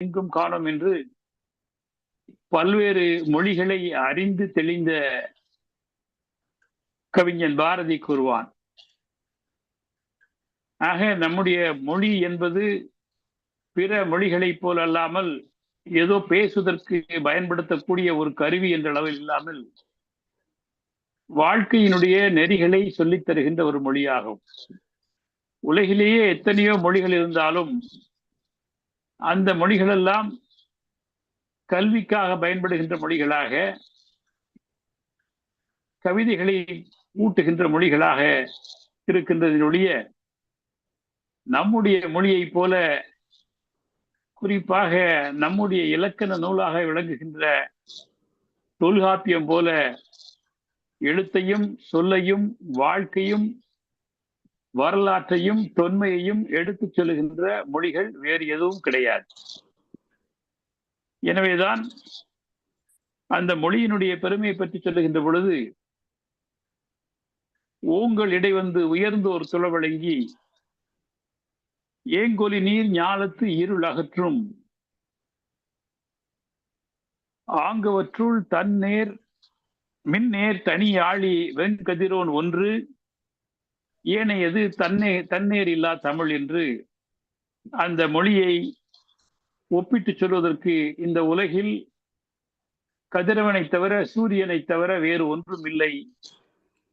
எங்கும் காணோம் என்று பல்வேறு மொழிகளை அறிந்து தெளிந்த கவிஞன் பாரதி கூறுவான். ஆக நம்முடைய மொழி என்பது பிற மொழிகளைப் போல் அல்லாமல் ஏதோ பேசுவதற்கு பயன்படுத்தக்கூடிய ஒரு கருவி என்ற அளவில் இல்லாமல் வாழ்க்கையினுடைய நெறிகளை சொல்லித் தருகின்ற ஒரு மொழியாகும். உலகிலேயே எத்தனையோ மொழிகள் இருந்தாலும் அந்த மொழிகளெல்லாம் கல்விக்காக பயன்படுகின்ற மொழிகளாக கவிதைகளை ஊட்டுகின்ற மொழிகளாக இருக்கின்றதனுடைய நம்முடைய மொழியைப் போல குறிப்பாக நம்முடைய இலக்கண நூலாக விளங்குகின்ற தொல்காப்பியம் போல எழுத்தையும் சொல்லையும் வாழ்க்கையும் வரலாற்றையும் தொன்மையையும் எடுத்துச் சொல்லுகின்ற மொழிகள் வேறு எதுவும் கிடையாது. எனவேதான் அந்த மொழியினுடைய பெருமையை பற்றி சொல்லுகின்ற பொழுது ஓங்கள் இடை வந்து உயர்ந்து ஒரு துளவழங்கி ஏங்கொலி நீர் ஞாலத்து இருள் அகற்றும் ஆங்கவற்றுள் தன்னேர் மின்னேர் தனி ஆழி வெண்கதிரோன் ஒன்று ஏனையது தன்னே தன்னேர் இல்லா தமிழ் என்று அந்த மொழியை ஒப்பிட்டு சொல்வதற்கு இந்த உலகில் கதிரவனை தவிர சூரியனை தவிர வேறு ஒன்றும் இல்லை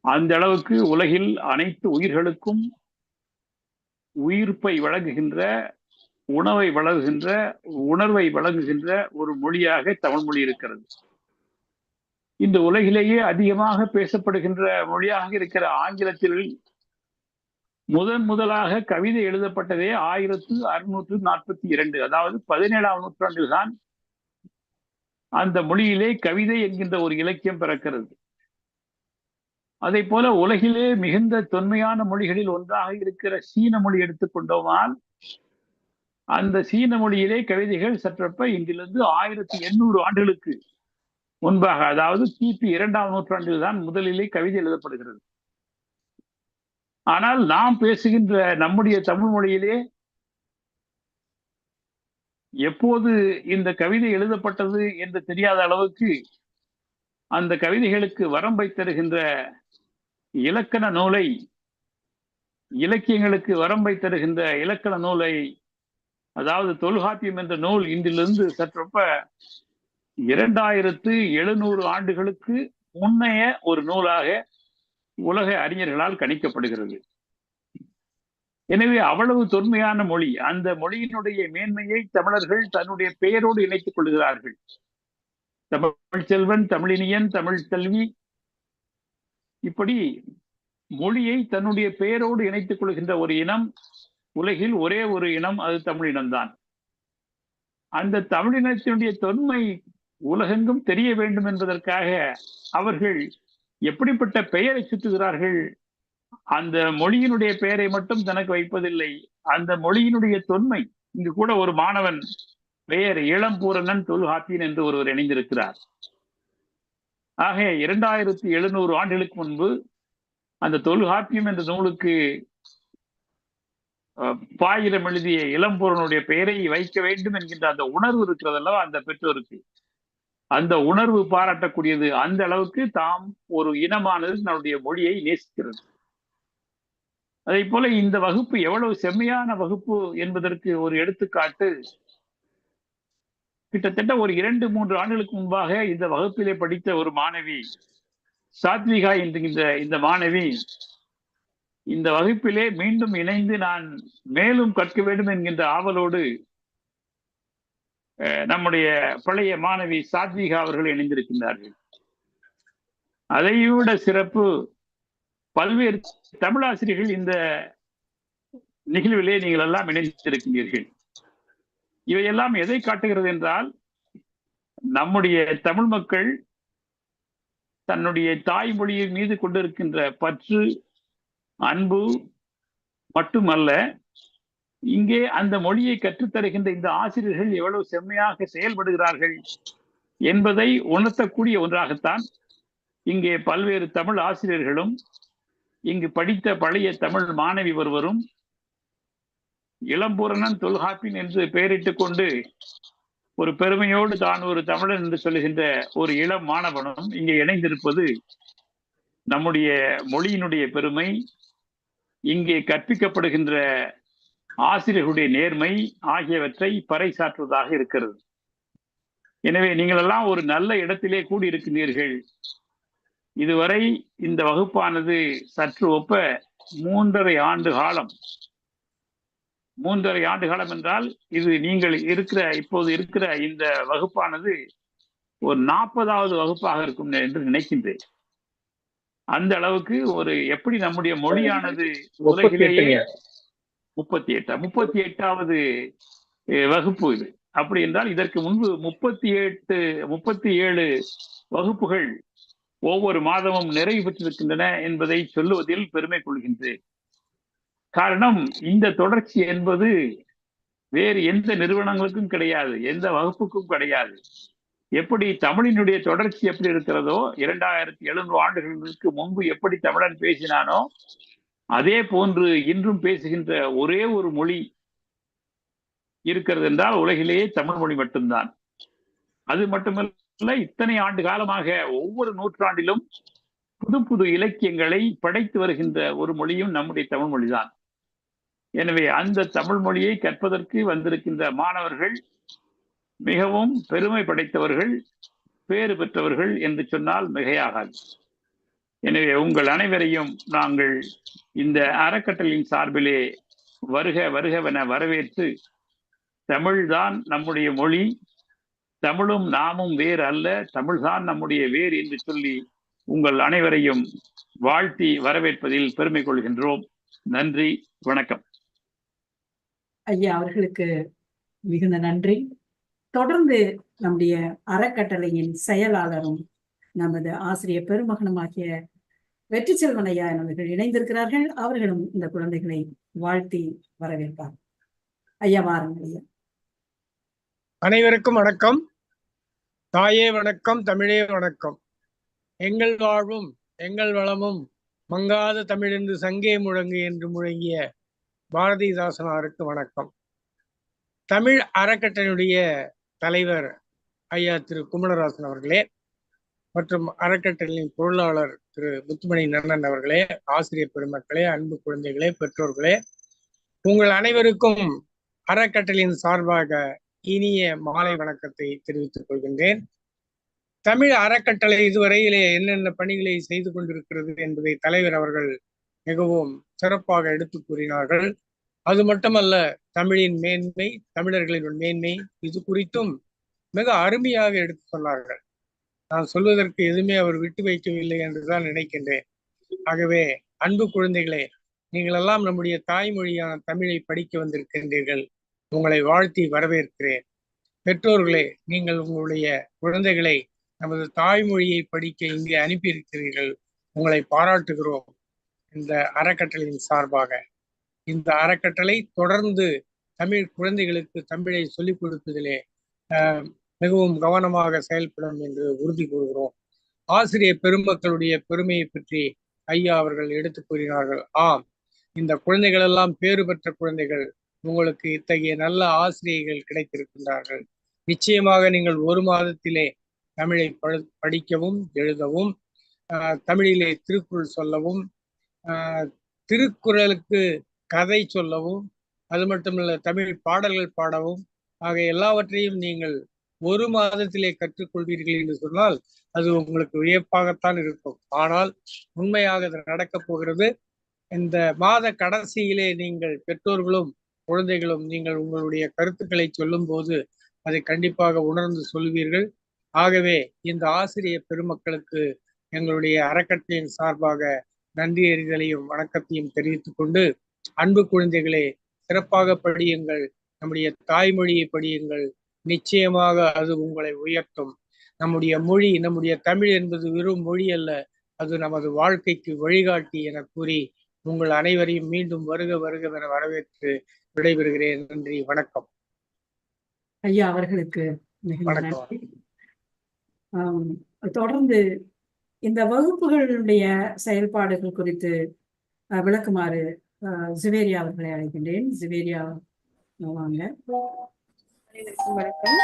அந்த அளவுக்கு உலகில் அனைத்து உயிர்களுக்கும் உயிர்ப்பை வழங்குகின்ற உணவை வழங்குகின்ற உணர்வை வழங்குகின்ற ஒரு மொழியாக தமிழ் மொழி இருக்கிறது. இந்த உலகிலேயே அதிகமாக பேசப்படுகின்ற மொழியாக இருக்கிற ஆங்கிலத்தில் முதன் முதலாக கவிதை எழுதப்பட்டதே ஆயிரத்து அறுநூற்று நாற்பத்தி இரண்டு. அதாவது பதினேழாம் நூற்றாண்டில் தான் அந்த மொழியிலே கவிதை என்கின்ற ஒரு இலக்கியம் பிறக்கிறது. அதே போல உலகிலே மிகுந்த தொன்மையான மொழிகளில் ஒன்றாக இருக்கிற சீன மொழி எடுத்துக்கொண்டோமால் அந்த சீன மொழியிலே கவிதைகள் சற்றப்ப இங்கிலிருந்து ஆயிரத்தி எண்ணூறு ஆண்டுகளுக்கு முன்பாக அதாவது கிபி இரண்டாம் நூற்றாண்டில் தான் முதலிலே கவிதை எழுதப்படுகிறது. ஆனால் நாம் பேசுகின்ற நம்முடைய தமிழ் மொழியிலே எப்போது இந்த கவிதை எழுதப்பட்டது என்று தெரியாத அளவுக்கு அந்த கவிதைகளுக்கு வரம்பை தருகின்ற இலக்கண நூலை இலக்கியங்களுக்கு வரம்பை தருகின்ற இலக்கண நூலை அதாவது தொல்காப்பியம் என்ற நூல் இன்றிலிருந்து சற்றப்ப இரண்டாயிரத்து எழுநூறு ஆண்டுகளுக்கு முன்னைய ஒரு நூலாக உலக அறிஞர்களால் கணிக்கப்படுகிறது. எனவே அவ்வளவு தொன்மையான மொழி அந்த மொழியினுடைய மேன்மையை தமிழர்கள் தன்னுடைய பெயரோடு இணைத்துக் கொள்கிறார்கள். தமிழ் செல்வன் தமிழினியன் தமிழ் செல்வி. இப்படி மொழியை தன்னுடைய பெயரோடு இணைத்துக் கொள்கின்ற ஒரு இனம் உலகில் ஒரே ஒரு இனம் அது தமிழ் இனம்தான் அந்த தமிழினத்தினுடைய தொன்மை உலகெங்கும் தெரிய வேண்டும் என்பதற்காக அவர்கள் எப்படிப்பட்ட பெயரை சுற்றுகிறார்கள் அந்த மொழியினுடைய பெயரை மட்டும் தனக்கு வைப்பதில்லை. அந்த மொழியினுடைய தொன்மை இங்கு கூட ஒரு மாணவன் பெயர் இளம்பூரணன் தொல்காப்பியன் என்று ஒருவர் இணைந்திருக்கிறார். ஆக இரண்டாயிரத்தி எழுநூறு ஆண்டுகளுக்கு முன்பு அந்த தொல்காப்பியம் என்ற நூலுக்கு பாயிரம் எழுதிய இளம்பூரனுடைய பெயரை வைக்க வேண்டும் என்கின்ற அந்த உணர்வு இருக்கிறதல்லவா அந்த பெற்றோருக்கு? அந்த உணர்வு பாராட்டக்கூடியது அந்த அளவுக்கு தாம் ஒரு இனமானது நம்முடைய மொழியை நேசிக்கிறது. அதே போல இந்த வகுப்பு எவ்வளவு செம்மையான வகுப்பு என்பதற்கு ஒரு எடுத்துக்காட்டு. கிட்டத்தட்ட ஒரு இரண்டு மூன்று ஆண்டுகளுக்கு முன்பாக இந்த வகுப்பிலே படித்த ஒரு மாணவி சாத்விகா என்கின்ற இந்த மாணவி இந்த வகுப்பிலே மீண்டும் இணைந்து நான் மேலும் கற்க வேண்டும் என்கின்ற ஆவலோடு நம்முடைய பழைய மாணவி சாத்விகா அவர்கள் இணைந்திருக்கின்றார்கள். அதைவிட சிறப்பு பல்வேறு தமிழாசிரியர்கள் இந்த நிகழ்விலே நீங்கள் எல்லாம் இணைந்திருக்கின்றீர்கள் இவையெல்லாம் எதை காட்டுகிறது என்றால் நம்முடைய தமிழ் மக்கள் தன்னுடைய தாய்மொழியின் மீது கொண்டிருக்கின்ற பற்று அன்பு மட்டுமல்ல இங்கே அந்த மொழியை கற்றுத்தருகின்ற இந்த ஆசிரியர்கள் எவ்வளவு செம்மையாக செயல்படுகிறார்கள் என்பதை உணர்த்தக்கூடிய ஒன்றாகத்தான் இங்கே பல்வேறு தமிழ் ஆசிரியர்களும் இங்கு படித்த பழைய தமிழ் மாணவி ஒருவரும் இளம்பூரணன் தொல்காப்பின் என்று பெயரிட்டுக் கொண்டு ஒரு பெருமையோடு தான் ஒரு தமிழன் என்று சொல்லுகின்ற ஒரு இளம் மாணவனும் இங்கே இணைந்திருப்பது நம்முடைய மொழியினுடைய பெருமை இங்கே கற்பிக்கப்படுகின்ற ஆசிரியர்களுடைய நேர்மை ஆகியவற்றை பறைசாற்றுவதாக இருக்கிறது. எனவே நீங்கள் எல்லாம் ஒரு நல்ல இடத்திலே கூடியிருக்கிறீர்கள். இதுவரை இந்த வகுப்பானது சற்று ஒப்ப மூன்றரை ஆண்டு காலம். மூன்றரை ஆண்டு காலம் என்றால் இது நீங்கள் இருக்கிற இப்போது இருக்கிற இந்த வகுப்பானது ஒரு நாற்பதாவது வகுப்பாக இருக்கும் என்று நினைக்கின்றேன். அந்த அளவுக்கு ஒரு எப்படி நம்முடைய மொழியானது உலகிலேயே முப்பத்தி எட்டா? முப்பத்தி எட்டாவது வகுப்பு இது. அப்படி என்றால் இதற்கு முன்பு முப்பத்தி எட்டு முப்பத்தி ஏழு வகுப்புகள் ஒவ்வொரு மாதமும் நிறைவு பெற்றிருக்கின்றன என்பதை சொல்லுவதில் பெருமை கொள்கின்றேன். காரணம் இந்த தொடர்ச்சி என்பது வேறு எந்த நிறுவனங்களுக்கும் கிடையாது எந்த வகுப்புக்கும் கிடையாது. எப்படி தமிழினுடைய தொடர்ச்சி எப்படி இருக்கிறதோ இரண்டாயிரத்தி எழுநூறு ஆண்டுகளுக்கு முன்பு எப்படி தமிழன் பேசினானோ அதே போன்று இன்றும் பேசுகின்ற ஒரே ஒரு மொழி இருக்கிறது என்றால் உலகிலேயே தமிழ் மொழி மட்டும்தான். அது மட்டுமல்ல இத்தனை ஆண்டு காலமாக ஒவ்வொரு நூற்றாண்டிலும் புது புது இலக்கியங்களை படைத்து வருகின்ற ஒரு மொழியும் நம்முடைய தமிழ் மொழிதான். எனவே அந்த தமிழ் மொழியை கற்பதற்கு வந்திருக்கின்ற மாணவர்கள் மிகவும் பெருமை படைத்தவர்கள் பேறு பெற்றவர்கள் என்று சொன்னால் மிகையாகாது. எனவே உங்கள் அனைவரையும் நாங்கள் இந்த அறக்கட்டளையின் சார்பிலே வருக வருகவென வரவேற்று தமிழ்தான் நம்முடைய மொழி தமிழும் நாமும் வேறு அல்ல தமிழ்தான் நம்முடைய வேறு என்று சொல்லி உங்கள் அனைவரையும் வாழ்த்தி வரவேற்பதில் பெருமை கொள்கின்றோம். நன்றி வணக்கம். ஐயா அவர்களுக்கு மிகுந்த நன்றி. தொடர்ந்து நம்முடைய அறக்கட்டளையின் செயலாளரும் நமது ஆசிரியர் பெருமகனுமாகிய வெற்றி செல்வன் ஐயா அவர்கள் இணைந்திருக்கிறார்கள். அவர்களும் இந்த குழந்தைகளை வாழ்த்தி வரவேற்பார். ஐயா வாருங்கள் ஐயா. அனைவருக்கும் வணக்கம். தாயே வணக்கம் தமிழே வணக்கம். எங்கள் வாழ்வும் எங்கள் வளமும் மங்காத தமிழென்று சங்கே முழங்கு என்று முழங்கிய பாரதிதாசனாருக்கு வணக்கம். தமிழ் அறக்கட்டளையுடைய தலைவர் ஐயா திரு குமரராசன் அவர்களே மற்றும் அறக்கட்டளையின் பொருளாளர் திரு முத்துமணி நன்னன் அவர்களே ஆசிரியர் பெருமக்களே அன்பு குழந்தைகளே பெற்றோர்களே உங்கள் அனைவருக்கும் அறக்கட்டளையின் சார்பாக இனிய மாலை வணக்கத்தை தெரிவித்துக் கொள்கின்றேன். தமிழ் அறக்கட்டளை இதுவரையிலே என்னென்ன பணிகளை செய்து கொண்டிருக்கிறது என்பதை தலைவர் அவர்கள் மிகவும் சிறப்பாக எடுத்து கூறினார்கள். அது மட்டுமல்ல தமிழின் மேன்மை தமிழர்களின் மேன்மை இது குறித்தும் மிக அருமையாக எடுத்து சொன்னார்கள். நான் சொல்வதற்கு எதுவுமே அவர் விட்டு வைக்கவில்லை என்றுதான் நினைக்கின்றேன். ஆகவே அன்பு குழந்தைகளே நீங்கள் எல்லாம் நம்முடைய தாய்மொழியான தமிழை படிக்க வந்திருக்கின்றீர்கள். உங்களை வாழ்த்தி வரவேற்கிறேன். பெற்றோர்களே நீங்கள் உங்களுடைய குழந்தைகளை நமது தாய்மொழியை படிக்க இங்கே அனுப்பியிருக்கிறீர்கள். உங்களை பாராட்டுகிறோம் இந்த அறக்கட்டளையின் சார்பாக. இந்த அறக்கட்டளை தொடர்ந்து தமிழ் குழந்தைகளுக்கு தமிழை சொல்லிக் கொடுப்பதிலே மிகவும் கவனமாக செயல்படும் என்று உறுதி கூறுகிறோம். ஆசிரியர் பெருமக்களுடைய பெருமையை பற்றி ஐயா அவர்கள் எடுத்து கூறினார்கள். ஆம் இந்த குழந்தைகள் எல்லாம் பேறு பெற்ற குழந்தைகள். உங்களுக்கு இத்தகைய நல்ல ஆசிரியர்கள் கிடைத்திருக்கின்றார்கள். நிச்சயமாக நீங்கள் ஒரு மாதத்திலே தமிழை படிக்கவும் எழுதவும் தமிழிலே திருக்குறள் சொல்லவும் திருக்குறளுக்கு கதை சொல்லவும் அது மட்டுமல்ல தமிழ் பாடல்கள் பாடவும் ஆக எல்லாவற்றையும் நீங்கள் ஒரு மாதத்திலே கற்றுக்கொள்வீர்கள் என்று சொன்னால் அது உங்களுக்கு வியப்பாகத்தான் இருக்கும். ஆனால் உண்மையாக அது நடக்கப் போகிறது. இந்த மாத கடைசியிலே நீங்கள் பெற்றோர்களும் குழந்தைகளும் நீங்கள் உங்களுடைய கருத்துக்களை சொல்லும் போது அதை கண்டிப்பாக உணர்ந்து சொல்வீர்கள். ஆகவே இந்த ஆசிரியர் பெருமக்களுக்கு எங்களுடைய அறக்கட்டளையின் சார்பாக நன்றி எறிதலையும் வணக்கத்தையும் தெரிவித்துக் கொண்டு அன்பு குழந்தைகளே சிறப்பாக படியுங்கள். நம்முடைய தாய்மொழியை படியுங்கள். நிச்சயமாக அது உங்களை உயர்த்தும். நம்முடைய மொழி நம்முடைய தமிழ் என்பது வெறும் மொழி அல்ல அது நமது வாழ்க்கைக்கு வழிகாட்டி என கூறி உங்கள் அனைவரையும் மீண்டும் வருக வருக என வரவேற்று விடைபெறுகிறேன். நன்றி வணக்கம். ஐயா அவர்களுக்கு தொடர்ந்து இந்த வகுப்புகளுடைய செயல்பாடுகள் குறித்து விளக்குமாறு ஜிவேரியா அவர்களை அழைக்கின்றேன். ஜிவேரியா வாங்க. அனைவருக்கும் வணக்கம்.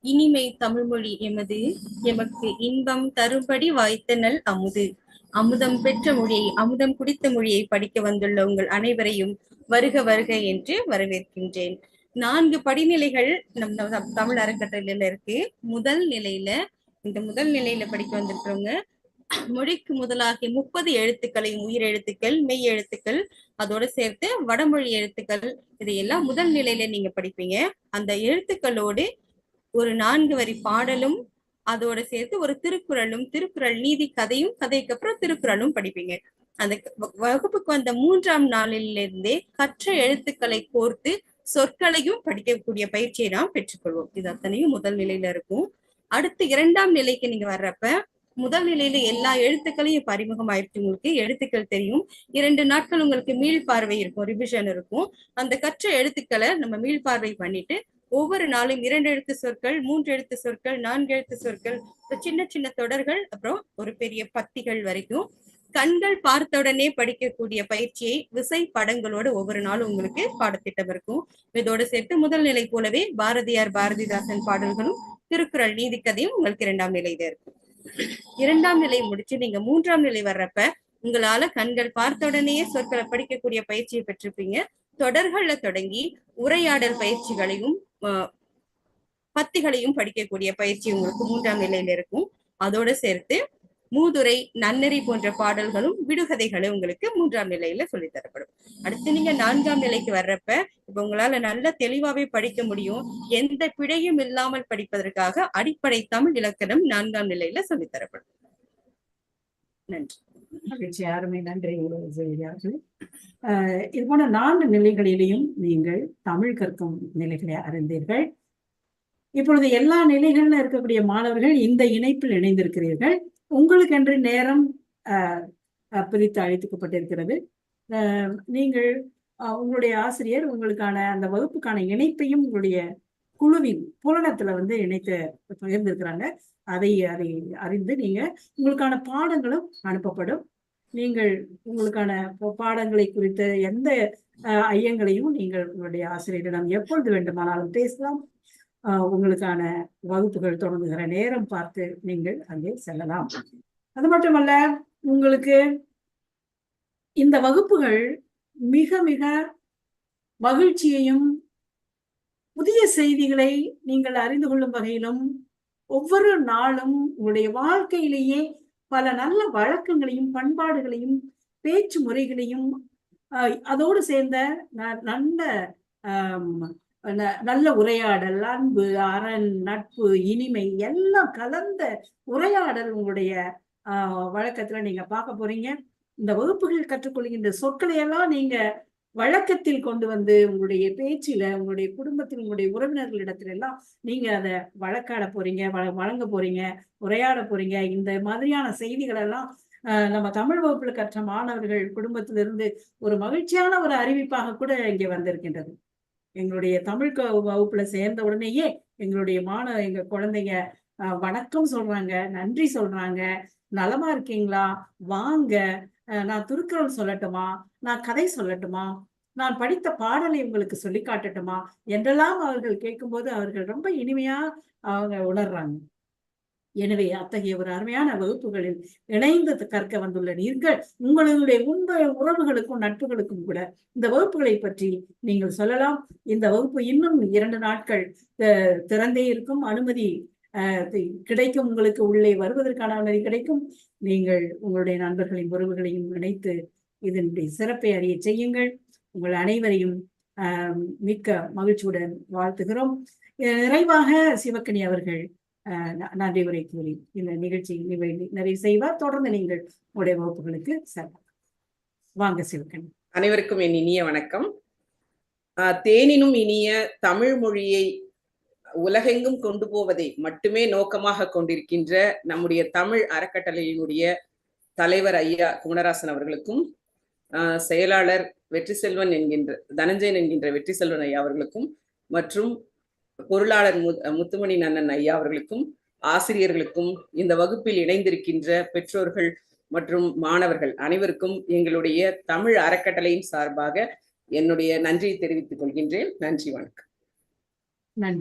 இனிமை தமிழ்மொழி எமது எமக்கு இன்பம் தரும்படி வாய்த்த நல் அமுது. அமுதம் பெற்ற மொழியை அமுதம் குடித்த மொழியை படிக்க வந்துள்ள உங்கள் அனைவரையும் வருக வருக என்று வரவேற்கின்றேன். நான்கு படிநிலைகள் நம் நம் தமிழ் அறக்கட்டளையில இருக்கு. முதல் நிலையில இந்த முதல் நிலையில படிக்க வந்திருக்கிறவங்க மொழிக்கு முதலாகிய முப்பது எழுத்துக்களையும் உயிர் எழுத்துக்கள் மெய் எழுத்துக்கள் அதோட சேர்த்து வடமொழி எழுத்துக்கள் இதையெல்லாம் முதல் நிலையில நீங்க படிப்பீங்க. அந்த எழுத்துக்களோடு ஒரு நான்கு வரி பாடலும் அதோட சேர்த்து ஒரு திருக்குறளும் திருக்குறள் நீதி கதையும் கதைக்கு அப்புறம் திருக்குறளும் படிப்பீங்க. அந்த வ- வகுப்புக்கு வந்த மூன்றாம் நாளிலிருந்தே கற்ற எழுத்துக்களை கோர்த்து சொற்களையும் படிக்கக்கூடிய பயிற்சியை நாம் பெற்றுக்கொள்வோம். இது அத்தனையும் முதல் நிலையில இருக்கும். அடுத்து இரண்டாம் நிலைக்கு நீங்க வர்றப்ப முதல் நிலையில எல்லா எழுத்துக்களையும் இப்ப அறிமுகம் ஆயிடுச்சு உங்களுக்கு. எழுத்துக்கள் தெரியும். இரண்டு நாட்கள் உங்களுக்கு மீள்பார்வை இருக்கும் ரிவிஷன் இருக்கும். அந்த கற்ற எழுத்துக்களை நம்ம மீள்பார்வை பண்ணிட்டு ஒவ்வொரு நாளும் இரண்டு எழுத்து சொற்கள் மூன்று எழுத்து சொற்கள் நான்கு எழுத்து சொற்கள் சின்ன சின்ன தொடர்கள் அப்புறம் ஒரு பெரிய பத்திகள் வரைக்கும். கண்கள் பார்த்தவுடனே படிக்கக்கூடிய பயிற்சியை விசை படங்களோட ஒவ்வொரு நாளும் உங்களுக்கு பாடத்திட்டம் இருக்கும். இதோட சேர்த்து முதல் நிலை போலவே பாரதியார் பாரதிதாசன் பாடல்களும் திருக்குறள் நீதிக்கதையும் உங்களுக்கு இரண்டாம் நிலையில இருக்கும். இரண்டாம் நிலை முடிச்சு நீங்க மூன்றாம் நிலை வர்றப்ப உங்களால கண்கள் பார்த்த உடனேயே சொற்களை படிக்கக்கூடிய பயிற்சியை பெற்றிருப்பீங்க. தொடர்கள்ல தொடங்கி உரையாடல் பயிற்சிகளையும் ஆஹ், பத்திகளையும் படிக்கக்கூடிய பயிற்சி உங்களுக்கு மூன்றாம் நிலையில இருக்கும். அதோட சேர்த்து மூதுரை நன்னெறி போன்ற பாடல்களும் விடுகதைகளும் உங்களுக்கு மூன்றாம் நிலையில சொல்லித் தரப்படும். அடுத்து நீங்க நான்காம் நிலைக்கு வர்றப்ப இப்ப உங்களால நல்ல தெளிவாவே படிக்க முடியும். எந்த பிழையும் இல்லாமல் படிப்பதற்காக அடிப்படை தமிழ் இலக்கணம் நான்காம் நிலையில சொல்லித் தரப்படும். நன்றி. மகிழ்ச்சி அருமை நன்றி செய்கிறார்கள் இது போன நான்கு நிலைகளிலையும் நீங்கள் தமிழ் கற்கும் நிலைகளை அறிந்தீர்கள். இப்பொழுது எல்லா நிலைகளிலும் இருக்கக்கூடிய மாணவர்கள் இந்த இணைப்பில் இணைந்திருக்கிறீர்கள். உங்களுக்கென்று நேரம் அஹ், பிரித்து அழைத்துக்கப்பட்டிருக்கிறது. அஹ், நீங்கள் உங்களுடைய ஆசிரியர் உங்களுக்கான அந்த வகுப்புக்கான இணைப்பையும் உங்களுடைய குழுவின் புலனத்துல வந்து இணைத்து பகிர்ந்திருக்கிறாங்க. அதை அதை அறிந்து நீங்க உங்களுக்கான பாடங்களும் அனுப்பப்படும். நீங்கள் உங்களுக்கான பாடங்களை குறித்த எந்த அஹ், ஐயங்களையும் நீங்கள் உங்களுடைய ஆசிரியரிடம் எப்பொழுது வேண்டுமானாலும் பேசலாம். உங்களுக்கான வகுப்புகள் தொடங்குகிற நேரம் பார்த்து நீங்கள் அங்கே செல்லலாம். அது மட்டுமல்ல உங்களுக்கு இந்த வகுப்புகள் மிக மிக மகிழ்ச்சியையும் புதிய செய்திகளை நீங்கள் அறிந்து கொள்ளும் வகையிலும் ஒவ்வொரு நாளும் உங்களுடைய வாழ்க்கையிலேயே பல நல்ல வழக்கங்களையும் பண்பாடுகளையும் பேச்சு முறைகளையும் அதோடு சேர்ந்த ந- நல்ல ஆஹ் நல்ல உரையாடல் அன்பு அரண் நட்பு இனிமை எல்லாம் கலந்த உரையாடல் உங்களுடைய ஆஹ், வழக்கத்துல நீங்க பார்க்க போறீங்க. இந்த வகுப்புகள் கற்றுக்கொள்கின்ற சொற்களை எல்லாம் நீங்க வழக்கத்தில் கொண்டு வந்து உங்களுடைய பேச்சில உங்களுடைய குடும்பத்தில் உங்களுடைய உறவினர்களிடத்துல எல்லாம் நீங்க அதை வழக்காட போறீங்க வழங்க போறீங்க உரையாட போறீங்க. இந்த மாதிரியான செய்திகள் எல்லாம் நம்ம தமிழ் வகுப்புல கற்ற மாணவர்கள் குடும்பத்திலிருந்து ஒரு மகிழ்ச்சியான ஒரு அறிவிப்பாக கூட இங்கே வந்திருக்கின்றது. எங்களுடைய தமிழ் வகுப்புல சேர்ந்த உடனேயே எங்களுடைய மாணவ எங்க குழந்தைங்க வணக்கம் சொல்றாங்க நன்றி சொல்றாங்க. நலமா இருக்கீங்களா? வாங்க. நான் திருக்குறள் சொல்லட்டுமா? நான் கதை சொல்லட்டுமா? நான் படித்த பாடலை உங்களுக்கு சொல்லி காட்டட்டுமா? என்றெல்லாம் அவர்கள் கேட்கும்போது அவர்கள் ரொம்ப இனிமையா அவங்க உணர்றாங்க. எனவே அத்தகைய ஒரு அருமையான வகுப்புகளில் இணைந்து கற்க வந்துள்ள நீங்கள் உங்களுடைய உங்கள் உறவுகளுக்கும் நட்புகளுக்கும் கூட இந்த வகுப்புகளை பற்றி நீங்கள் சொல்லலாம். இந்த வகுப்பு இன்னும் இரண்டு நாட்கள் அஹ், திறந்தே இருக்கும். அனுமதி கிடைக்கும். உங்களுக்கு உள்ளே வருவதற்கான அனுமதி கிடைக்கும். நீங்கள் உங்களுடைய நண்பர்களின் உறவுகளையும் இணைத்து இதனுடைய சிறப்பை அறிய செய்யுங்கள். உங்கள் அனைவரையும் ஆஹ், மிக்க மகிழ்ச்சியுடன் வாழ்த்துகிறோம். அஹ், நிறைவாக சிவக்கணி அவர்கள் நன்றி உரை கூறி இந்த நிகழ்ச்சியில் இவை நிறைவு செய்வார். தொடர்ந்து நீங்கள் உங்களுடைய வகுப்புகளுக்கு செல்லலாம் வாங்க சிவகன் அனைவருக்கும் என் இனிய வணக்கம். ஆஹ் தேனினும் இனிய தமிழ் மொழியை உலகெங்கும் கொண்டு போவதை மட்டுமே நோக்கமாக கொண்டிருக்கின்ற நம்முடைய தமிழ் அறக்கட்டளையினுடைய தலைவர் ஐயா குமரராசன் அவர்களுக்கும் ஆஹ் செயலாளர் வெற்றி செல்வன் என்கின்ற தனஞ்சயன் என்கின்ற வெற்றி செல்வன் ஐயா அவர்களுக்கும் மற்றும் பொருளாளர் முத்துமணி நன்னன் ஐயா அவர்களுக்கும் ஆசிரியர்களுக்கும் இந்த வகுப்பில் இணைந்திருக்கின்ற பெற்றோர்கள் மற்றும் மாணவர்கள் அனைவருக்கும் எங்களுடைய தமிழ் அறக்கட்டளையின் சார்பாக என்னுடைய நன்றியை தெரிவித்துக் கொள்கின்றேன். நன்றி வணக்கம். நன்றி.